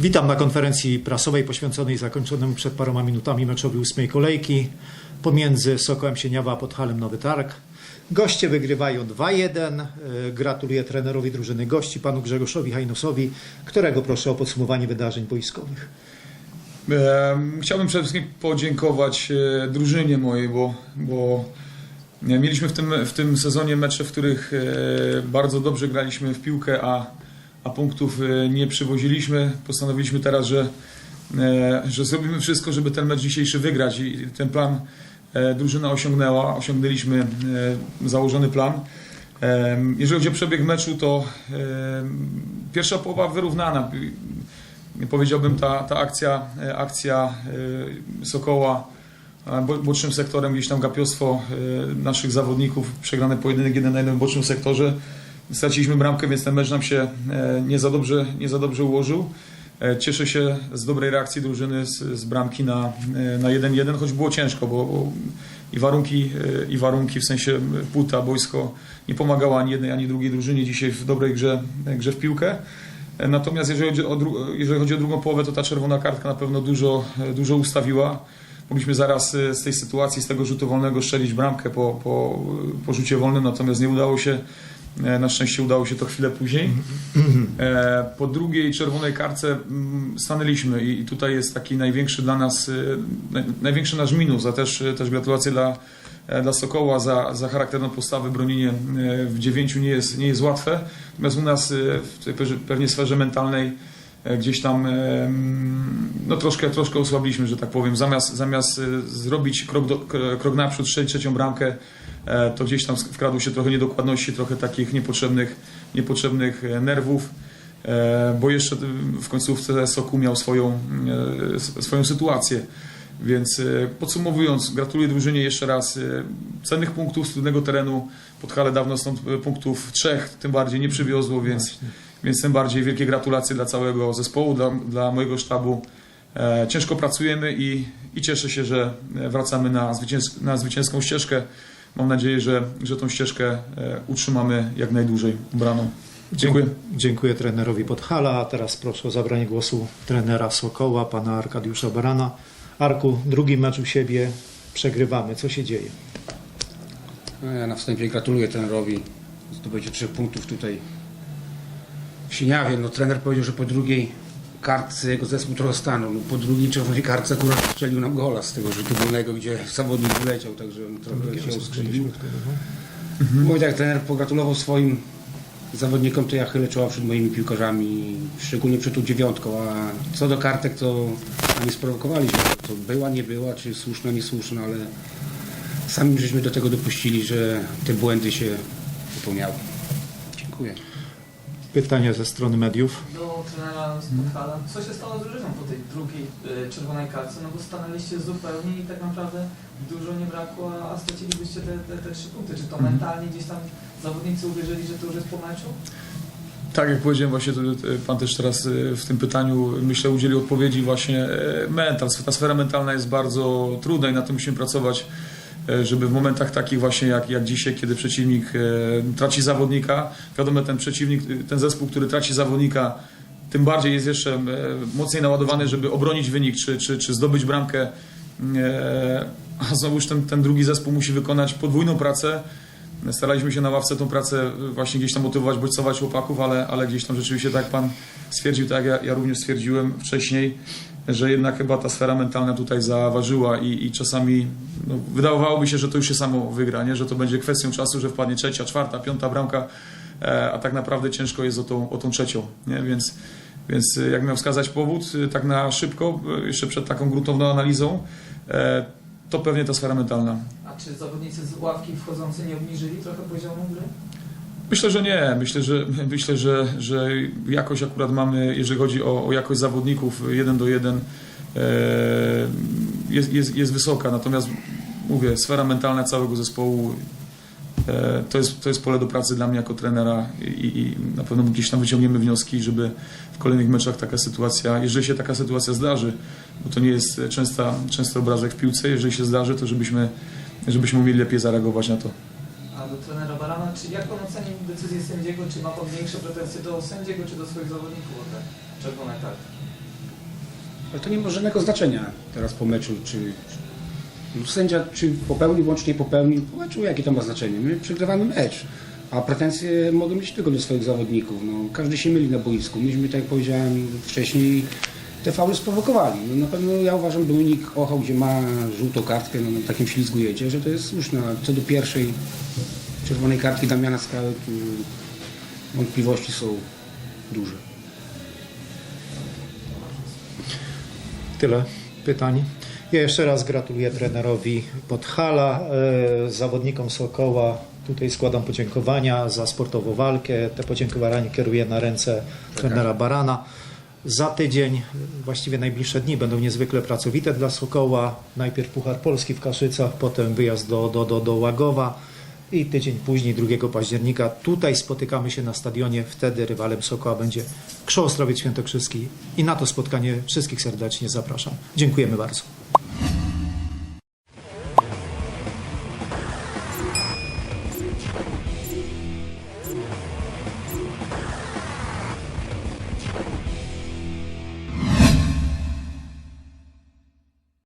Witam na konferencji prasowej poświęconej zakończonemu przed paroma minutami meczowi ósmej kolejki pomiędzy Sokołem Sieniawa a Podhalem Nowy Targ. Goście wygrywają 2-1. E, Gratuluję trenerowi drużyny gości, panu Grzegorzowi Hajnosowi, którego proszę o podsumowanie wydarzeń boiskowych. Em, Chciałbym przede wszystkim podziękować e, drużynie mojej, bo, bo e, mieliśmy w tym, w tym sezonie mecze, w których e, bardzo dobrze graliśmy w piłkę, a, a punktów e, nie przywoziliśmy. Postanowiliśmy teraz, że, e, że zrobimy wszystko, żeby ten mecz dzisiejszy wygrać i ten plan e, drużyna osiągnęła. Osiągnęliśmy założony plan. Jeżeli chodzi o przebieg meczu, to pierwsza połowa wyrównana powiedziałbym ta, ta akcja, akcja Sokoła bo- bocznym sektorem, gdzieś tam gapiostwo naszych zawodników, przegrany pojedynek jeden na jeden w bocznym sektorze. Straciliśmy bramkę, więc ten mecz nam się e, nie za dobrze, nie za dobrze ułożył. E, Cieszę się z dobrej reakcji drużyny z, z bramki na, e, na 1-1, choć było ciężko, bo, bo i warunki, i warunki w sensie płyta, boisko nie pomagało ani jednej, ani drugiej drużynie dzisiaj w dobrej grze, grze w piłkę. Natomiast jeżeli chodzi, o jeżeli chodzi o drugą połowę, to ta czerwona kartka na pewno dużo, dużo ustawiła. Mogliśmy zaraz z tej sytuacji, z tego rzutu wolnego strzelić bramkę po, po, po rzucie wolnym, natomiast nie udało się. E, Na szczęście udało się to chwilę później. E, Po drugiej czerwonej kartce mm, stanęliśmy i tutaj jest taki największy dla nas, e, naj- największy nasz minus, a też, też gratulacje dla, dla Sokoła za, za charakterną postawę. Bronienie w dziewięciu nie jest, nie jest łatwe. Natomiast u nas w tej pe- pewnie sferze mentalnej gdzieś tam mm, no troszkę, troszkę osłabiliśmy, że tak powiem. Zamiast, zamiast zrobić krok, do, krok naprzód, strzelić trzecią bramkę, to gdzieś tam wkradło się trochę niedokładności, trochę takich niepotrzebnych, niepotrzebnych e, nerwów. E, bo jeszcze w końcówce Soku miał swoją, e, swoją sytuację. Więc e, podsumowując, gratuluję drużynie jeszcze raz e, cennych punktów z trudnego terenu. Podhale dawno stąd e, punktów trzech, tym bardziej nie przywiozło, więc, więc tym bardziej wielkie gratulacje dla całego zespołu, dla, dla mojego sztabu. E, Ciężko pracujemy i, i cieszę się, że e, wracamy na, na zwycięską ścieżkę. Mam nadzieję, że, że tą ścieżkę e, utrzymamy jak najdłużej ubraną. Dziękuję. Dziękuję trenerowi Podhala. A teraz proszę o zabranie głosu trenera Sokoła, pana Arkadiusza Barana. Arku, drugi mecz u siebie przegrywamy. Co się dzieje? No, Ja na wstępie gratuluję trenerowi zdobycia trzech punktów tutaj w Sieniawie. No, trener powiedział, że po drugiej kartce jego zespół trochę stanął. No, po drugiej czerwonej kartce akurat strzelił nam gola z tego rzutu wolnego, gdzie zawodnik wyleciał, także on trochę się uskrzywił. Bo tak trener pogratulował swoim zawodnikom, to ja chylę czoła przed moimi piłkarzami, szczególnie przed tą dziewiątką, a co do kartek, to sami sprowokowaliśmy. To była, nie była, czy słuszna, niesłuszna, ale sami żeśmy do tego dopuścili, że te błędy się popełniały. Dziękuję. Pytania ze strony mediów. do trenera Spotkala. Co się stało z drużyną po tej drugiej e, czerwonej kartce? No bo stanęliście zupełnie i tak naprawdę dużo nie brakło, a stracilibyście te, te, te trzy punkty. Czy to Mhm. mentalnie gdzieś tam zawodnicy uwierzyli, że to już jest po meczu? Tak jak powiedziałem właśnie, to, to Pan też teraz e, w tym pytaniu myślę udzielił odpowiedzi właśnie e, mental. Ta sfera mentalna jest bardzo trudna i na tym musimy pracować, e, żeby w momentach takich właśnie jak, jak dzisiaj, kiedy przeciwnik e, traci zawodnika, wiadomo ten przeciwnik, e, ten zespół, który traci zawodnika, tym bardziej jest jeszcze e, mocniej naładowany, żeby obronić wynik czy, czy, czy zdobyć bramkę. E, A znowuż ten, ten drugi zespół musi wykonać podwójną pracę. Staraliśmy się na ławce tą pracę właśnie gdzieś tam motywować, bodźcować chłopaków, ale, ale gdzieś tam rzeczywiście tak Pan stwierdził, tak jak ja, ja również stwierdziłem wcześniej, że jednak chyba ta sfera mentalna tutaj zaważyła i, i czasami no, wydawałoby się, że to już się samo wygra, nie? że to będzie kwestią czasu, że wpadnie trzecia, czwarta, piąta bramka, e, a tak naprawdę ciężko jest o tą, o tą trzecią. Nie? Więc, więc e, jak miał wskazać powód, e, tak na szybko, jeszcze przed taką gruntowną analizą, to pewnie ta sfera mentalna. A czy zawodnicy z ławki wchodzący nie obniżyli trochę poziomu gry? Myślę, że nie. Myślę, że, myślę, że, że jakość akurat mamy, jeżeli chodzi o, o jakość zawodników jeden do jeden, e, jest, jest, jest wysoka. Natomiast mówię, sfera mentalna całego zespołu e, to jest, to jest pole do pracy dla mnie jako trenera i, i na pewno gdzieś tam wyciągniemy wnioski, żeby w kolejnych meczach taka sytuacja, jeżeli się taka sytuacja zdarzy, bo to nie jest częsta, częsty obrazek w piłce, jeżeli się zdarzy, to żebyśmy, żebyśmy umieli lepiej zareagować na to. Do trenera Barana, czy jak pan oceni decyzję sędziego? Czy ma pan większe pretensje do sędziego, czy do swoich zawodników o te czerwone karty? Ale to nie ma żadnego znaczenia teraz po meczu, czy no, sędzia czy popełnił czy nie popełnił, po meczu jakie to ma znaczenie? My przegrywamy mecz, a pretensje mogą mieć tylko do swoich zawodników. No, każdy się myli na boisku. Myśmy, tak jak powiedziałem wcześniej, te fauly sprowokowali. No, na pewno ja uważam, Dominik Ochał, gdzie ma żółtą kartkę, no, na takim ślizgu jedzie, że to jest słuszne. Co do pierwszej czerwonej kartki Damiana Skały, tu wątpliwości są duże. Tyle pytań. Ja jeszcze raz gratuluję trenerowi Podhala, e, zawodnikom Sokoła. Tutaj składam podziękowania za sportową walkę. Te podziękowania kieruję na ręce trenera Barana. Za tydzień, właściwie najbliższe dni będą niezwykle pracowite dla Sokoła. Najpierw Puchar Polski w Kaszycach, potem wyjazd do, do, do, do Łagowa i tydzień później, 2 października, tutaj spotykamy się na stadionie. Wtedy rywalem Sokoła będzie Krzoostrowiec Świętokrzyski i na to spotkanie wszystkich serdecznie zapraszam. Dziękujemy bardzo.